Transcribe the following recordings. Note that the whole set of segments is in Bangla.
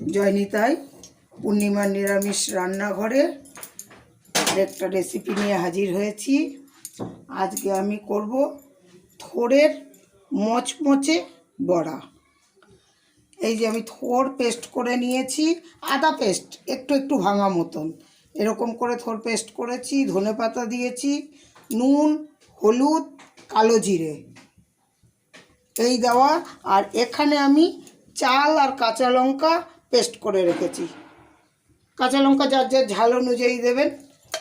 জয়নিতাই, পূর্ণিমার নিরামিষ রান্নাঘরে একটা রেসিপি নিয়ে হাজির হয়েছি। আজকে আমি করব থোড়ের মচমচে বড়া। এই যে আমি থোর পেস্ট করে নিয়েছি, আদা পেস্ট একটু একটু ভাঙা মতন। এরকম করে থোর পেস্ট করেছি, ধনে পাতা দিয়েছি, নুন, হলুদ, কালো জিরে। এই দেওয়া, আর এখানে আমি চাল আর কাঁচা লঙ্কা পেস্ট করে রেখেছি। কাঁচা লঙ্কা যার যার ঝাল অনুযায়ী দেবেন।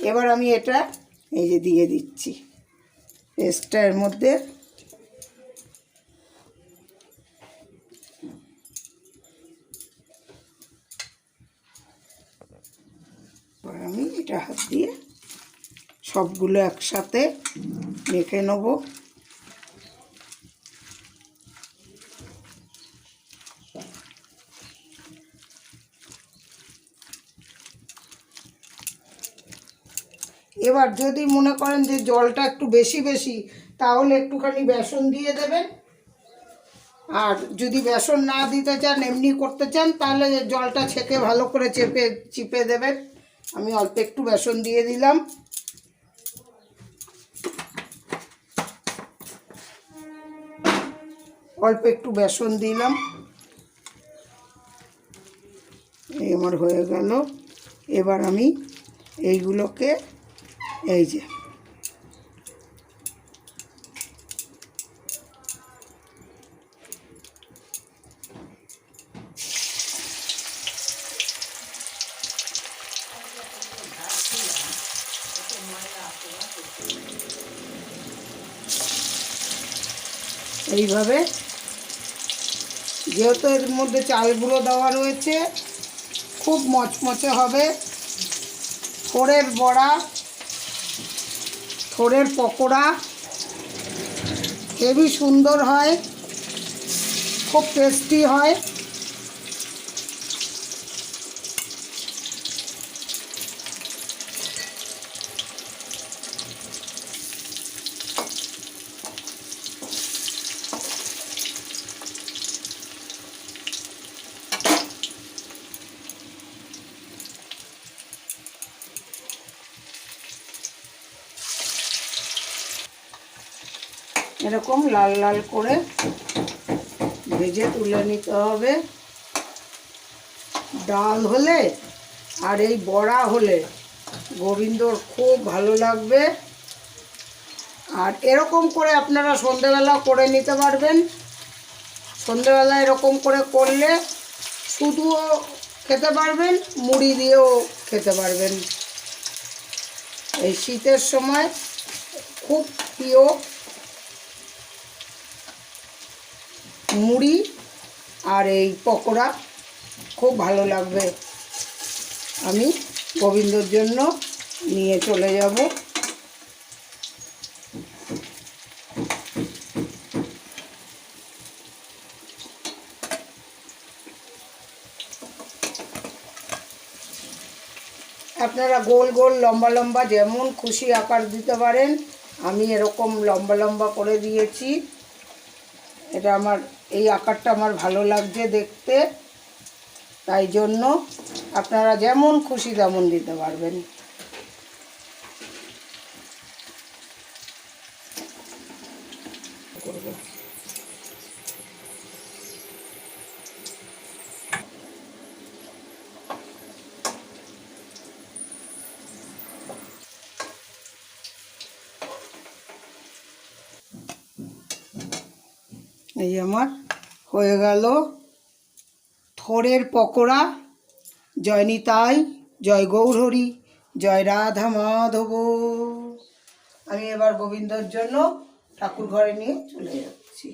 এবার আমি এটা এই যে দিয়ে দিচ্ছি। পেস্টটা এর মধ্যে আমি এটা হাত দিয়ে সবগুলো একসাথে মেখে নেব। এবার যদি মনে করেন যে জলটা একটু বেশি বেশি, তাহলে একটুখানি বেসন দিয়ে দেবেন। আর যদি বেসন না দিতে চান, এমনি করতে চান, তাহলে জলটা ছেঁকে ভালো করে চেপে, চিপে দেবেন। আমি অল্প একটু বেসন দিয়ে দিলাম। অল্প একটু বেসন দিলাম। এই আমার হয়ে গেল। এবার আমি এইগুলোকে এই যে। এইভাবে যেহেতু এর মধ্যে চালগুলো দেওয়া রয়েছে খুব মচমচে হবে। থোড়ের বড়া থোড়ের পকোড়া। হেভি সুন্দর হয়। খুব টেস্টি হয়। এরকম লাল লাল করে ভেজে তুলে নিতে হবে। ডাল হলে আর এই বড়া হলে গোবিন্দর খুব ভালো লাগবে। আর এরকম করে আপনারা সন্ধেবেলা করে নিতে পারবেন। সন্ধেবেলা এরকম করে করলে শুধুও খেতে পারবেন, মুড়ি দিয়েও খেতে পারবেন। এই শীতের সময় খুব প্রিয় মুড়ি আর এই পকোড়া। খুব ভালো লাগবে। আমি গোবিন্দর জন্য নিয়ে চলে যাব। আপনারা গোল গোল, লম্বা লম্বা, যেমন খুশি আকার দিতে পারেন, আমি এরকম লম্বা লম্বা করে দিয়েছি। এটা আমার এই আকারটা আমার ভালো লাগছে দেখতে। তাই জন্য আপনারা যেমন খুশি তেমন দিতে পারবেন। এই আমার হয়ে গেল। থোরের পকোড়া। জয় নিতাই, জয় গৌরহরি, জয় রাধা মাধব। আমি এবার গোবিন্দর জন্য ঠাকুর ঘরে নিয়ে চলে যাচ্ছি।